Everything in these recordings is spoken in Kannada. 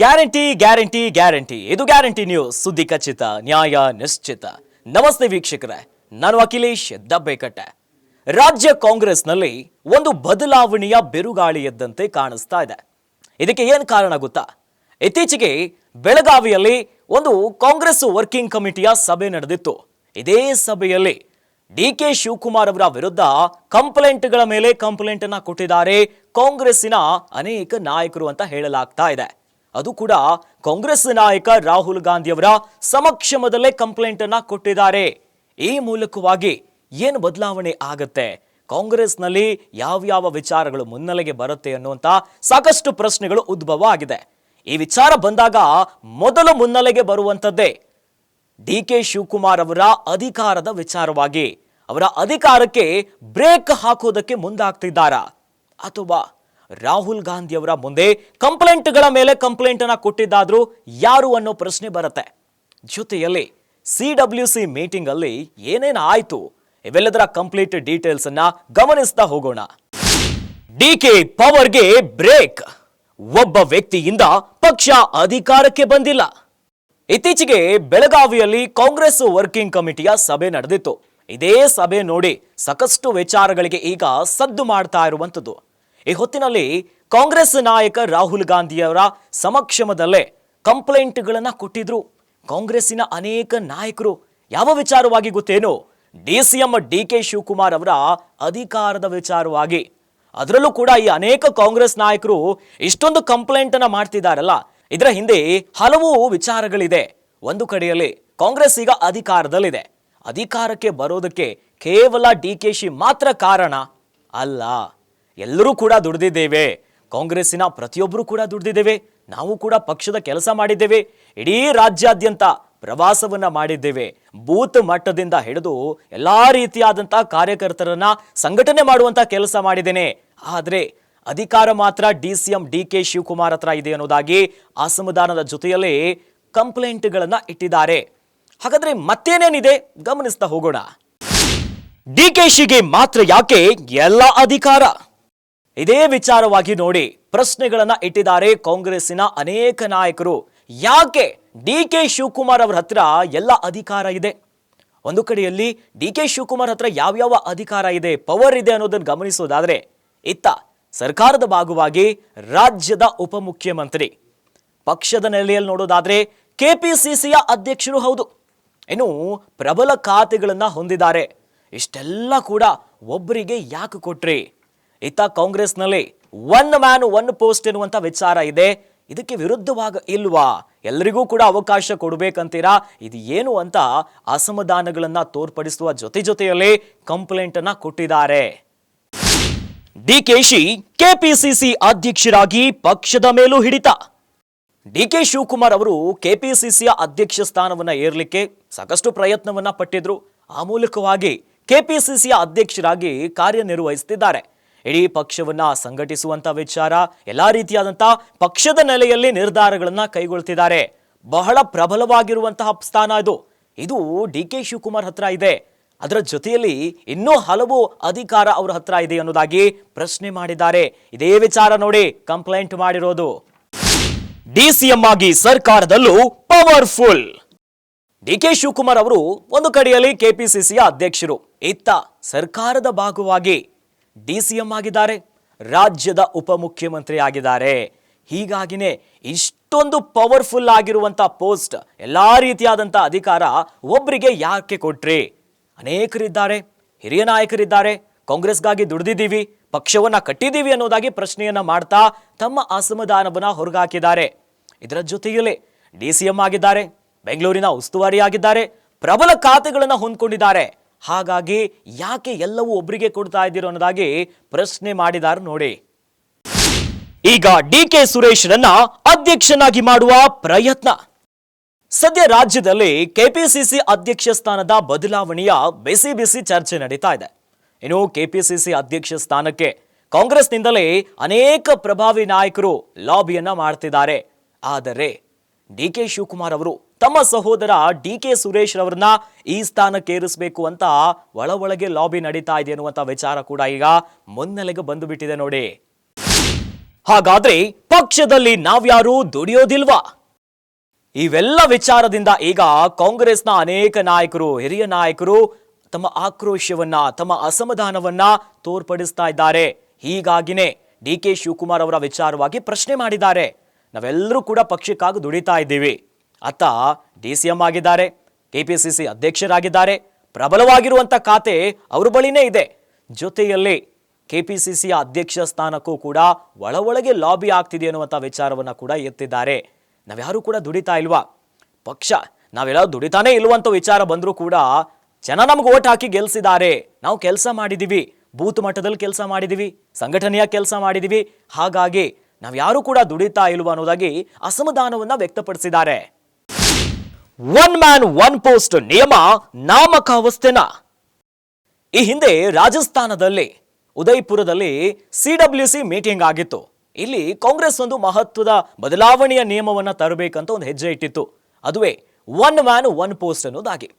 Guarantee guarantee guarantee. ಇದು ಗ್ಯಾರಂಟಿ ನ್ಯೂಸ್. ಸುದ್ದಿ ಖಚಿತ, ನ್ಯಾಯ ನಿಶ್ಚಿತ. ನಮಸ್ತೆ ವೀಕ್ಷಕರೇ. ನಾನು ಅಖಿಲೇಶ್ ದಬ್ಬೆಕಟ್ಟೆ. ರಾಜ್ಯ ಕಾಂಗ್ರೆಸ್ನಲ್ಲಿ ಒಂದು ಬದಲಾವಣೆಯ ಬಿರುಗಾಳಿ ಎದ್ದಂತೆ ಕಾಣಿಸ್ತಾ ಇದೆ. ಇದಕ್ಕೆ ಏನು ಕಾರಣ ಗೊತ್ತಾ? ಇತ್ತೀಚೆಗೆ ಬೆಳಗಾವಿಯಲ್ಲಿ ಒಂದು ಕಾಂಗ್ರೆಸ್ ವರ್ಕಿಂಗ್ ಕಮಿಟಿಯ ಸಭೆ ನಡೆದಿತ್ತು. ಇದೇ ಸಭೆಯಲ್ಲಿ ಡಿ ಕೆ ಶಿವಕುಮಾರ್ ಅವರ ವಿರುದ್ಧ ಕಂಪ್ಲೇಂಟ್ಗಳ ಮೇಲೆ ಕಂಪ್ಲೇಂಟ್ ಅನ್ನ ಕೊಟ್ಟಿದ್ದಾರೆ ಕಾಂಗ್ರೆಸ್ಸಿನ ಅನೇಕ ನಾಯಕರು ಅಂತ ಹೇಳಲಾಗ್ತಾ ಇದೆ. ಅದು ಕೂಡ ಕಾಂಗ್ರೆಸ್ ನಾಯಕ ರಾಹುಲ್ ಗಾಂಧಿ ಅವರ ಸಮಕ್ಷಮದಲ್ಲೇ ಕಂಪ್ಲೇಂಟ್ ಅನ್ನ ಕೊಟ್ಟಿದ್ದಾರೆ. ಈ ಮೂಲಕವಾಗಿ ಏನು ಬದಲಾವಣೆ ಆಗತ್ತೆ? ಕಾಂಗ್ರೆಸ್ನಲ್ಲಿ ಯಾವ್ಯಾವ ವಿಚಾರಗಳು ಮುನ್ನೆಲೆಗೆ ಬರುತ್ತೆ ಅನ್ನುವಂತ ಸಾಕಷ್ಟು ಪ್ರಶ್ನೆಗಳು ಉದ್ಭವ ಆಗಿದೆ. ಈ ವಿಚಾರ ಬಂದಾಗ ಮೊದಲು ಮುನ್ನೆಲೆಗೆ ಬರುವಂತದ್ದೇ ಡಿ ಕೆ ಶಿವಕುಮಾರ್ ಅವರ ಅಧಿಕಾರದ ವಿಚಾರವಾಗಿ. ಅವರ ಅಧಿಕಾರಕ್ಕೆ ಬ್ರೇಕ್ ಹಾಕೋದಕ್ಕೆ ಮುಂದಾಗ್ತಿದ್ದಾರಾ? ಅಥವಾ ರಾಹುಲ್ ಗಾಂಧಿ ಅವರ ಮುಂದೆ ಕಂಪ್ಲೇಂಟ್ಗಳ ಮೇಲೆ ಕಂಪ್ಲೇಂಟ್ ಅನ್ನ ಕೊಟ್ಟಿದ್ದಾದ್ರೂ ಯಾರು ಅನ್ನೋ ಪ್ರಶ್ನೆ ಬರುತ್ತೆ. ಜೊತೆಯಲ್ಲಿ ಸಿ ಡಬ್ಲ್ಯೂ ಸಿ ಮೀಟಿಂಗ್ ಅಲ್ಲಿ ಏನೇನು ಆಯ್ತು ಇವೆಲ್ಲದರ ಕಂಪ್ಲೀಟ್ ಡೀಟೇಲ್ಸ್ ಅನ್ನ ಗಮನಿಸ್ತಾ ಹೋಗೋಣ. ಡಿ ಕೆ ಪವರ್ಗೆ ಬ್ರೇಕ್. ಒಬ್ಬ ವ್ಯಕ್ತಿಯಿಂದ ಪಕ್ಷ ಅಧಿಕಾರಕ್ಕೆ ಬಂದಿಲ್ಲ. ಇತ್ತೀಚೆಗೆ ಬೆಳಗಾವಿಯಲ್ಲಿ ಕಾಂಗ್ರೆಸ್ ವರ್ಕಿಂಗ್ ಕಮಿಟಿಯ ಸಭೆ ನಡೆದಿತ್ತು. ಇದೇ ಸಭೆ ನೋಡಿ ಸಾಕಷ್ಟು ವಿಚಾರಗಳಿಗೆ ಈಗ ಸದ್ದು ಮಾಡ್ತಾ ಇರುವಂಥದ್ದು. ಈ ಹೊತ್ತಿನಲ್ಲಿ ಕಾಂಗ್ರೆಸ್ ನಾಯಕ ರಾಹುಲ್ ಗಾಂಧಿಯವರ ಸಮಕ್ಷಮದಲ್ಲೇ ಕಂಪ್ಲೇಂಟ್ಗಳನ್ನ ಕೊಟ್ಟಿದ್ರು. ಕಾಂಗ್ರೆಸ್ಸಿನ ಅನೇಕ ನಾಯಕರು, ಯಾವ ವಿಚಾರವಾಗಿ ಗೊತ್ತೇನು? D C M D K Shivakumar ಅವರ ಅಧಿಕಾರದ ವಿಚಾರವಾಗಿ. ಅದರಲ್ಲೂ ಕೂಡ ಈ ಅನೇಕ ಕಾಂಗ್ರೆಸ್ ನಾಯಕರು ಇಷ್ಟೊಂದು ಕಂಪ್ಲೇಂಟ್ ಅನ್ನ ಮಾಡ್ತಿದ್ದಾರಲ್ಲ ಇದರ ಹಿಂದೆ ಹಲವು ವಿಚಾರಗಳಿದೆ. ಒಂದು ಕಡೆಯಲ್ಲಿ ಕಾಂಗ್ರೆಸ್ ಈಗ ಅಧಿಕಾರದಲ್ಲಿದೆ. ಅಧಿಕಾರಕ್ಕೆ ಬರೋದಕ್ಕೆ ಕೇವಲ ಡಿ ಕೆ ಶಿ ಮಾತ್ರ ಕಾರಣ ಅಲ್ಲ. ಎಲ್ಲರೂ ಕೂಡ ದುಡಿದಿದ್ದೇವೆ. ಕಾಂಗ್ರೆಸ್ಸಿನ ಪ್ರತಿಯೊಬ್ಬರೂ ಕೂಡ ದುಡಿದಿದ್ದೇವೆ. ನಾವು ಕೂಡ ಪಕ್ಷದ ಕೆಲಸ ಮಾಡಿದ್ದೇವೆ. ಇಡೀ ರಾಜ್ಯಾದ್ಯಂತ ಪ್ರವಾಸವನ್ನ ಮಾಡಿದ್ದೇವೆ. ಬೂತ್ ಮಟ್ಟದಿಂದ ಹಿಡಿದು ಎಲ್ಲ ರೀತಿಯಾದಂಥ ಕಾರ್ಯಕರ್ತರನ್ನ ಸಂಘಟನೆ ಮಾಡುವಂತ ಕೆಲಸ ಮಾಡಿದ್ದೇನೆ. ಆದ್ರೆ ಅಧಿಕಾರ ಮಾತ್ರ D C M, D K Shivakumar ಹತ್ರ ಇದೆ ಅನ್ನೋದಾಗಿ ಅಸಮಾಧಾನದ ಜೊತೆಯಲ್ಲಿ ಕಂಪ್ಲೇಂಟ್ಗಳನ್ನ ಇಟ್ಟಿದ್ದಾರೆ. ಹಾಗಾದ್ರೆ ಮತ್ತೇನೇನಿದೆ? ಗಮನಿಸ್ತಾ ಹೋಗೋಣ. ಡಿ ಕೆ ಶಿಗೆ ಮಾತ್ರ ಯಾಕೆ ಎಲ್ಲ ಅಧಿಕಾರ? ಇದೇ ವಿಚಾರವಾಗಿ ನೋಡಿ ಪ್ರಶ್ನೆಗಳನ್ನ ಇಟ್ಟಿದ್ದಾರೆ ಕಾಂಗ್ರೆಸ್ಸಿನ ಅನೇಕ ನಾಯಕರು. ಯಾಕೆ ಡಿ ಕೆ ಶಿವಕುಮಾರ್ ಅವರ ಹತ್ರ ಎಲ್ಲ ಅಧಿಕಾರ ಇದೆ? ಒಂದು ಕಡೆಯಲ್ಲಿ ಡಿ ಕೆ ಶಿವಕುಮಾರ್ ಹತ್ರ ಯಾವ್ಯಾವ ಅಧಿಕಾರ ಇದೆ ಪವರ್ ಇದೆ ಅನ್ನೋದನ್ನು ಗಮನಿಸೋದಾದ್ರೆ ಇತ್ತ ಸರ್ಕಾರದ ಭಾಗವಾಗಿ ರಾಜ್ಯದ ಉಪಮುಖ್ಯಮಂತ್ರಿ. ಪಕ್ಷದ ನೆಲೆಯಲ್ಲಿ ನೋಡೋದಾದ್ರೆ ಕೆಪಿಸಿಸಿಯ ಅಧ್ಯಕ್ಷರು ಹೌದು. ಇನ್ನು ಪ್ರಬಲ ಖಾತೆಗಳನ್ನು ಹೊಂದಿದ್ದಾರೆ. ಇಷ್ಟೆಲ್ಲ ಕೂಡ ಒಬ್ಬರಿಗೆ ಯಾಕೆ ಕೊಟ್ರಿ? ಇತ್ತ ಕಾಂಗ್ರೆಸ್ನಲ್ಲಿ ಒನ್ ಮ್ಯಾನ್ ಒನ್ ಪೋಸ್ಟ್ ಎನ್ನುವಂತ ವಿಚಾರ ಇದೆ. ಇದಕ್ಕೆ ವಿರುದ್ಧವಾಗ ಇಲ್ವಾ? ಎಲ್ಲರಿಗೂ ಕೂಡ ಅವಕಾಶ ಕೊಡಬೇಕಂತೀರಾ? ಇದು ಏನು ಅಂತ ಅಸಮಾಧಾನಗಳನ್ನು ತೋರ್ಪಡಿಸುವ ಜೊತೆ ಜೊತೆಯಲ್ಲಿ ಕಂಪ್ಲೇಂಟ್ ಅನ್ನ ಕೊಟ್ಟಿದ್ದಾರೆ. ಡಿಕೆಶಿ ಕೆಪಿಸಿಸಿ ಅಧ್ಯಕ್ಷರಾಗಿ ಪಕ್ಷದ ಮೇಲೂ ಹಿಡಿತ. ಡಿಕೆ ಶಿವಕುಮಾರ್ ಅವರು ಕೆಪಿಸಿಸಿಯ ಅಧ್ಯಕ್ಷ ಸ್ಥಾನವನ್ನ ಏರ್ಲಿಕ್ಕೆ ಸಾಕಷ್ಟು ಪ್ರಯತ್ನವನ್ನ ಪಟ್ಟಿದ್ರು. ಆ ಮೂಲಕವಾಗಿ ಕೆಪಿಸಿಸಿಯ ಅಧ್ಯಕ್ಷರಾಗಿ ಕಾರ್ಯನಿರ್ವಹಿಸುತ್ತಿದ್ದಾರೆ ಇಡೀ ಪಕ್ಷವನ್ನ ಸಂಘಟಿಸುವಂತ ವಿಚಾರ, ಎಲ್ಲ ರೀತಿಯಾದಂಥ ಪಕ್ಷದ ನೆಲೆಯಲ್ಲಿ ನಿರ್ಧಾರಗಳನ್ನು ಕೈಗೊಳ್ತಿದ್ದಾರೆ. ಬಹಳ ಪ್ರಬಲವಾಗಿರುವಂತಹ ಸ್ಥಾನ ಇದು. ಇದು ಡಿ ಕೆ ಶಿವಕುಮಾರ್ ಹತ್ರ ಇದೆ. ಅದರ ಜೊತೆಯಲ್ಲಿ ಇನ್ನೂ ಹಲವು ಅಧಿಕಾರ ಅವರ ಹತ್ರ ಇದೆ ಅನ್ನೋದಾಗಿ ಪ್ರಶ್ನೆ ಮಾಡಿದ್ದಾರೆ. ಇದೇ ವಿಚಾರ ನೋಡಿ ಕಂಪ್ಲೇಂಟ್ ಮಾಡಿರೋದು. ಡಿಸಿಎಂ ಆಗಿ ಸರ್ಕಾರದಲ್ಲೂ ಪವರ್ಫುಲ್. ಡಿ ಕೆ ಶಿವಕುಮಾರ್ ಅವರು ಒಂದು ಕಡೆಯಲ್ಲಿ ಕೆಪಿಸಿಸಿಯ ಅಧ್ಯಕ್ಷರು. ಇತ್ತ ಸರ್ಕಾರದ ಭಾಗವಾಗಿ ಡಿಸಿಎಂ ಆಗಿದ್ದಾರೆ, ರಾಜ್ಯದ ಉಪಮುಖ್ಯಮಂತ್ರಿ ಆಗಿದ್ದಾರೆ ಹೀಗಾಗಿನೇ ಇಷ್ಟೊಂದು ಪವರ್ಫುಲ್ ಆಗಿರುವಂಥ ಪೋಸ್ಟ್ ಎಲ್ಲ ರೀತಿಯಾದಂಥ ಅಧಿಕಾರ ಒಬ್ಬರಿಗೆ ಯಾಕೆ ಕೊಟ್ರಿ? ಅನೇಕರಿದ್ದಾರೆ, ಹಿರಿಯ ನಾಯಕರಿದ್ದಾರೆ, ಕಾಂಗ್ರೆಸ್ಗಾಗಿ ದುಡಿದಿದ್ದೀವಿ, ಪಕ್ಷವನ್ನ ಕಟ್ಟಿದ್ದೀವಿ ಅನ್ನೋದಾಗಿ ಪ್ರಶ್ನೆಯನ್ನ ಮಾಡ್ತಾ ತಮ್ಮ ಅಸಮಾಧಾನವನ್ನು ಹೊರಗಾಕಿದ್ದಾರೆ. ಇದರ ಜೊತೆಯಲ್ಲಿ ಡಿ ಸಿ ಎಂ ಆಗಿದ್ದಾರೆ, ಬೆಂಗಳೂರಿನ ಉಸ್ತುವಾರಿ ಆಗಿದ್ದಾರೆ ಪ್ರಬಲ ಖಾತೆಗಳನ್ನು ಹೊಂದ್ಕೊಂಡಿದ್ದಾರೆ. ಹಾಗಾಗಿ ಯಾಕೆ ಎಲ್ಲವೂ ಒಬ್ಬರಿಗೆ ಕೊಡ್ತಾ ಇದ್ದೀರೋ ಅನ್ನೋದಾಗಿ ಪ್ರಶ್ನೆ ಮಾಡಿದಾರು ನೋಡಿ. ಈಗ ಡಿ ಕೆ ಸುರೇಶ್ರನ್ನ ಅಧ್ಯಕ್ಷನಾಗಿ ಮಾಡುವ ಪ್ರಯತ್ನ. ಸದ್ಯ ರಾಜ್ಯದಲ್ಲಿ ಕೆಪಿಸಿಸಿ ಅಧ್ಯಕ್ಷ ಸ್ಥಾನದ ಬದಲಾವಣೆಯ ಬಿಸಿ ಬಿಸಿ ಚರ್ಚೆ ನಡೀತಾ ಇದೆ. ಇನ್ನು ಕೆಪಿಸಿಸಿ ಅಧ್ಯಕ್ಷ ಸ್ಥಾನಕ್ಕೆ ಕಾಂಗ್ರೆಸ್ನಿಂದಲೇ ಅನೇಕ ಪ್ರಭಾವಿ ನಾಯಕರು ಲಾಬಿಯನ್ನ ಮಾಡ್ತಿದ್ದಾರೆ. ಆದರೆ ಡಿ ಕೆ ಶಿವಕುಮಾರ್ ಅವರು ತಮ್ಮ ಸಹೋದರ ಡಿ ಕೆ ಸುರೇಶ್ ರವರನ್ನ ಈ ಸ್ಥಾನಕ್ಕೆ ಏರಿಸಬೇಕು ಅಂತ ಒಳ ಒಳಗೆ ಲಾಬಿ ನಡೀತಾ ಇದೆ ಅನ್ನುವಂಥ ವಿಚಾರ ಕೂಡ ಈಗ ಮುನ್ನೆಲೆಗೆ ಬಂದು ಬಿಟ್ಟಿದೆ ನೋಡಿ. ಹಾಗಾದ್ರೆ ಪಕ್ಷದಲ್ಲಿ ನಾವ್ಯಾರು ದುಡಿಯೋದಿಲ್ವಾ? ಇವೆಲ್ಲ ವಿಚಾರದಿಂದ ಈಗ ಕಾಂಗ್ರೆಸ್ನ ಅನೇಕ ನಾಯಕರು, ಹಿರಿಯ ನಾಯಕರು ತಮ್ಮ ಆಕ್ರೋಶವನ್ನ, ತಮ್ಮ ಅಸಮಾಧಾನವನ್ನ ತೋರ್ಪಡಿಸ್ತಾ ಇದ್ದಾರೆ. ಹೀಗಾಗಿನೇ ಡಿ ಕೆ ಶಿವಕುಮಾರ್ ಅವರ ವಿಚಾರವಾಗಿ ಪ್ರಶ್ನೆ ಮಾಡಿದ್ದಾರೆ. ನಾವೆಲ್ಲರೂ ಕೂಡ ಪಕ್ಷಕ್ಕಾಗಿ ದುಡಿತಾ ಇದ್ದೀವಿ. ಅತ್ತ ಡಿ ಸಿ ಎಂ ಆಗಿದ್ದಾರೆ ಕೆಪಿಸಿಸಿ ಅಧ್ಯಕ್ಷರಾಗಿದ್ದಾರೆ. ಪ್ರಬಲವಾಗಿರುವಂಥ ಖಾತೆ ಅವ್ರ ಬಳಿನೇ ಇದೆ. ಜೊತೆಯಲ್ಲಿ ಕೆಪಿಸಿಸಿಯ ಅಧ್ಯಕ್ಷ ಸ್ಥಾನಕ್ಕೂ ಕೂಡ ಒಳ ಒಳಗೆ ಲಾಬಿ ಆಗ್ತಿದೆ ಅನ್ನುವಂಥ ವಿಚಾರವನ್ನ ಕೂಡ ಎತ್ತಿದ್ದಾರೆ. ನಾವ್ಯಾರೂ ಕೂಡ ದುಡಿತಾ ಇಲ್ವಾ? ಪಕ್ಷ, ನಾವೆಲ್ಲ ದುಡಿತಾನೇ ಇಲ್ವಂಥ ವಿಚಾರ ಬಂದರೂ ಕೂಡ ಜನ ನಮ್ಗೆ ಓಟ್ ಹಾಕಿ ಗೆಲ್ಸಿದ್ದಾರೆ. ನಾವು ಕೆಲಸ ಮಾಡಿದೀವಿ, ಬೂತ್ ಮಟ್ಟದಲ್ಲಿ ಕೆಲಸ ಮಾಡಿದೀವಿ, ಸಂಘಟನೆಯ ಕೆಲಸ ಮಾಡಿದೀವಿ. ಹಾಗಾಗಿ ನಾವ್ಯಾರೂ ಕೂಡ ದುಡಿತಾ ಇಲ್ವಾ ಅನ್ನೋದಾಗಿ ಅಸಮಾಧಾನವನ್ನು ವ್ಯಕ್ತಪಡಿಸಿದ್ದಾರೆ. ಒನ್ ಮ್ಯಾನ್ ಒನ್ ಪೋಸ್ಟ್ ನಿಯಮ ನಾಮಕಾವಸ್ಥೆನ ಈ ಹಿಂದೆ ರಾಜಸ್ಥಾನದಲ್ಲಿ, ಉದಯ್ಪುರದಲ್ಲಿ ಸಿಡಬ್ಲ್ಯೂ ಸಿ ಮೀಟಿಂಗ್ ಆಗಿತ್ತು. ಇಲ್ಲಿ ಕಾಂಗ್ರೆಸ್ ಒಂದು ಮಹತ್ವದ ಬದಲಾವಣೆಯ ನಿಯಮವನ್ನು ತರಬೇಕಂತ ಒಂದು ಹೆಜ್ಜೆ ಇಟ್ಟಿತ್ತು. ಅದುವೇ ಒನ್ ಮ್ಯಾನ್ ಒನ್ ಪೋಸ್ಟ್ ಅನ್ನೋದಾಗಿ.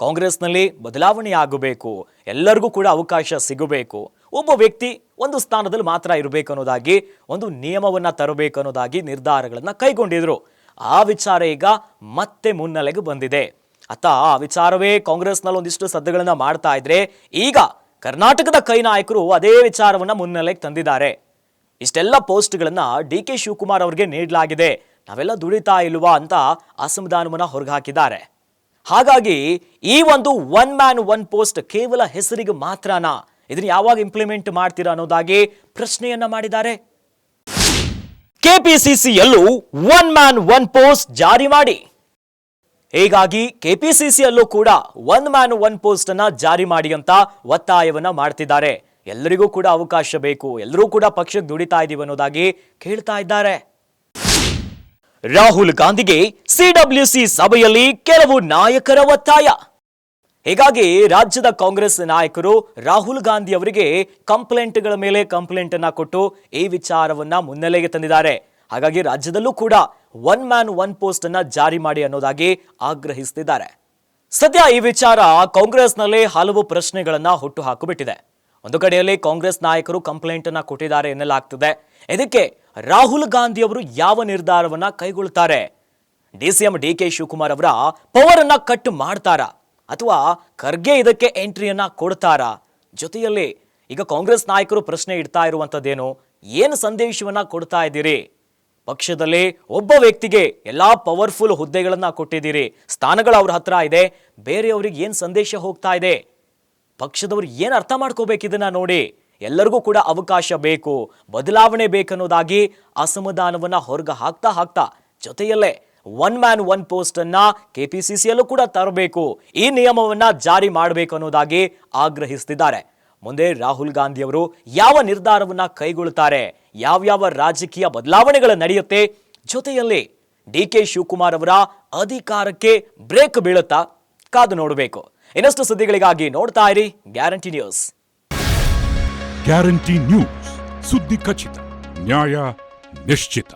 ಕಾಂಗ್ರೆಸ್ನಲ್ಲಿ ಬದಲಾವಣೆ ಆಗಬೇಕು, ಎಲ್ಲರಿಗೂ ಕೂಡ ಅವಕಾಶ ಸಿಗಬೇಕು, ಒಬ್ಬ ವ್ಯಕ್ತಿ ಒಂದು ಸ್ಥಾನದಲ್ಲಿ ಮಾತ್ರ ಇರಬೇಕು ಅನ್ನೋದಾಗಿ, ಒಂದು ನಿಯಮವನ್ನು ತರಬೇಕು ಅನ್ನೋದಾಗಿ ನಿರ್ಧಾರಗಳನ್ನು ಕೈಗೊಂಡಿದ್ರು. ಆ ವಿಚಾರ ಈಗ ಮತ್ತೆ ಮುನ್ನೆಲೆಗೆ ಬಂದಿದೆ. ಅತ್ತ ಆ ವಿಚಾರವೇ ಕಾಂಗ್ರೆಸ್ನಲ್ಲಿ ಒಂದಿಷ್ಟು ಸದ್ದುಗಳನ್ನ ಮಾಡ್ತಾ ಇದ್ರೆ ಈಗ ಕರ್ನಾಟಕದ ಕೈ ನಾಯಕರು ಅದೇ ವಿಚಾರವನ್ನ ಮುನ್ನೆಲೆಗೆ ತಂದಿದ್ದಾರೆ. ಇಷ್ಟೆಲ್ಲ ಪೋಸ್ಟ್ಗಳನ್ನ ಡಿ ಕೆ ಶಿವಕುಮಾರ್ ಅವರಿಗೆ ನೀಡಲಾಗಿದೆ. ನಾವೆಲ್ಲ ದುಡಿತಾ ಇಲ್ವಾ ಅಂತ ಅಸಮಾಧಾನವನ್ನ ಹೊರಗಾಕಿದ್ದಾರೆ. ಹಾಗಾಗಿ ಈ ಒಂದು ಒನ್ ಮ್ಯಾನ್, ಒನ್ ಪೋಸ್ಟ್ ಕೇವಲ ಹೆಸರಿಗೆ ಮಾತ್ರನಾ? ಇದನ್ನ ಯಾವಾಗ ಇಂಪ್ಲಿಮೆಂಟ್ ಮಾಡ್ತೀರಾ ಅನ್ನೋದಾಗಿ ಪ್ರಶ್ನೆಯನ್ನ ಮಾಡಿದ್ದಾರೆ. ಕೆಪಿಸಿಸಿಯಲ್ಲೂ ಒನ್ ಮ್ಯಾನ್ ಒನ್ ಪೋಸ್ಟ್ ಜಾರಿ ಮಾಡಿ. ಹೀಗಾಗಿ ಕೆಪಿಸಿಸಿಯಲ್ಲೂ ಕೂಡ ಒನ್ ಮ್ಯಾನ್ ಒನ್ ಪೋಸ್ಟ್ ಅನ್ನ ಜಾರಿ ಮಾಡಿ ಅಂತ ಒತ್ತಾಯವನ್ನ ಮಾಡ್ತಿದ್ದಾರೆ. ಎಲ್ಲರಿಗೂ ಕೂಡ ಅವಕಾಶ ಬೇಕು. ಎಲ್ಲರೂ ಕೂಡ ಪಕ್ಷಕ್ಕೆ ದುಡಿತಾ ಇದೀವಿ ಅನ್ನೋದಾಗಿ ಕೇಳ್ತಾ ಇದ್ದಾರೆ. ರಾಹುಲ್ ಗಾಂಧಿಗೆ ಸಿಡಬ್ಲ್ಯೂಸಿ ಸಭೆಯಲ್ಲಿ ಕೆಲವು ನಾಯಕರ ಒತ್ತಾಯ. ಹೀಗಾಗಿ ರಾಜ್ಯದ ಕಾಂಗ್ರೆಸ್ ನಾಯಕರು ರಾಹುಲ್ ಗಾಂಧಿ ಅವರಿಗೆ ಕಂಪ್ಲೇಂಟ್ಗಳ ಮೇಲೆ ಕಂಪ್ಲೇಂಟ್ ಅನ್ನ ಕೊಟ್ಟು ಈ ವಿಚಾರವನ್ನ ಮುನ್ನೆಲೆಗೆ ತಂದಿದ್ದಾರೆ. ಹಾಗಾಗಿ ರಾಜ್ಯದಲ್ಲೂ ಕೂಡ ಒನ್ ಮ್ಯಾನ್, ಒನ್ ಪೋಸ್ಟ್ ಅನ್ನ ಜಾರಿ ಮಾಡಿ ಅನ್ನೋದಾಗಿ ಆಗ್ರಹಿಸುತ್ತಿದ್ದಾರೆ ಸದ್ಯ ಈ ವಿಚಾರ ಕಾಂಗ್ರೆಸ್ನಲ್ಲಿ ಹಲವು ಪ್ರಶ್ನೆಗಳನ್ನ ಹುಟ್ಟು ಹಾಕಿಬಿಟ್ಟಿದೆ ಒಂದು ಕಡೆಯಲ್ಲಿ ಕಾಂಗ್ರೆಸ್ ನಾಯಕರು ಕಂಪ್ಲೇಂಟ್ ಅನ್ನ ಕೊಟ್ಟಿದ್ದಾರೆ ಎನ್ನಲಾಗ್ತದೆ. ಇದಕ್ಕೆ ರಾಹುಲ್ ಗಾಂಧಿ ಅವರು ಯಾವ ನಿರ್ಧಾರವನ್ನ ಕೈಗೊಳ್ತಾರೆ? ಡಿಸಿಎಂ ಡಿ ಕೆ ಶಿವಕುಮಾರ್ ಅವರ ಪವರ್ ಅನ್ನ ಕಟ್ ಮಾಡ್ತಾರಾ? ಅಥವಾ ಖರ್ಗೆ ಇದಕ್ಕೆ ಎಂಟ್ರಿಯನ್ನ ಕೊಡ್ತಾರಾ? ಜೊತೆಯಲ್ಲಿ ಈಗ ಕಾಂಗ್ರೆಸ್ ನಾಯಕರು ಪ್ರಶ್ನೆ ಇಡ್ತಾ ಇರುವಂತದ್ದೇನು ಏನು ಸಂದೇಶವನ್ನ ಕೊಡ್ತಾ ಇದ್ದೀರಿ? ಪಕ್ಷದಲ್ಲಿ ಒಬ್ಬ ವ್ಯಕ್ತಿಗೆ ಎಲ್ಲಾ ಪವರ್ಫುಲ್ ಹುದ್ದೆಗಳನ್ನ ಕೊಟ್ಟಿದ್ದೀರಿ. ಸ್ಥಾನಗಳು ಅವ್ರ ಹತ್ರ ಇದೆ. ಬೇರೆಯವ್ರಿಗೆ ಏನು ಸಂದೇಶ ಹೋಗ್ತಾ ಇದೆ? ಪಕ್ಷದವ್ರು ಏನು ಅರ್ಥ ಮಾಡ್ಕೋಬೇಕು ಇದನ್ನ ನೋಡಿ? ಎಲ್ಲರಿಗೂ ಕೂಡ ಅವಕಾಶ ಬೇಕು. ಬದಲಾವಣೆ ಬೇಕನ್ನೋದಾಗಿ ಅಸಮಾಧಾನವನ್ನ ಹೊರಗೆ ಹಾಕ್ತಾ ಹಾಕ್ತಾ ಜೊತೆಯಲ್ಲೇ ಒನ್ ಮ್ಯಾನ್ ಒನ್ ಪೋಸ್ಟ್ ಅನ್ನ ಕೆಪಿಸಿಸಿಯಲ್ಲೂ ಕೂಡ ತರಬೇಕು. ಈ ನಿಯಮವನ್ನ ಜಾರಿ ಮಾಡಬೇಕು ಅನ್ನೋದಾಗಿ ಆಗ್ರಹಿಸ್ತಿದ್ದಾರೆ. ಮುಂದೆ ರಾಹುಲ್ ಗಾಂಧಿ ಅವರು ಯಾವ ನಿರ್ಧಾರವನ್ನ ಕೈಗೊಳ್ಳುತ್ತಾರೆ ಯಾವ್ಯಾವ ರಾಜಕೀಯ ಬದಲಾವಣೆಗಳು ನಡೆಯುತ್ತೆ, ಜೊತೆಯಲ್ಲಿ ಡಿ ಕೆ ಶಿವಕುಮಾರ್ ಅವರ ಅಧಿಕಾರಕ್ಕೆ ಬ್ರೇಕ್ ಬೀಳುತ್ತಾ ಕಾದು ನೋಡಬೇಕು. ಇನ್ನಷ್ಟು ಸುದ್ದಿಗಳಿಗಾಗಿ ನೋಡ್ತಾ ಇರಿ ಗ್ಯಾರಂಟಿ ನ್ಯೂಸ್. ಗ್ಯಾರಂಟಿ ನ್ಯೂಸ್, ಸುದ್ದಿ ಖಚಿತ, ನ್ಯಾಯ ನಿಶ್ಚಿತ.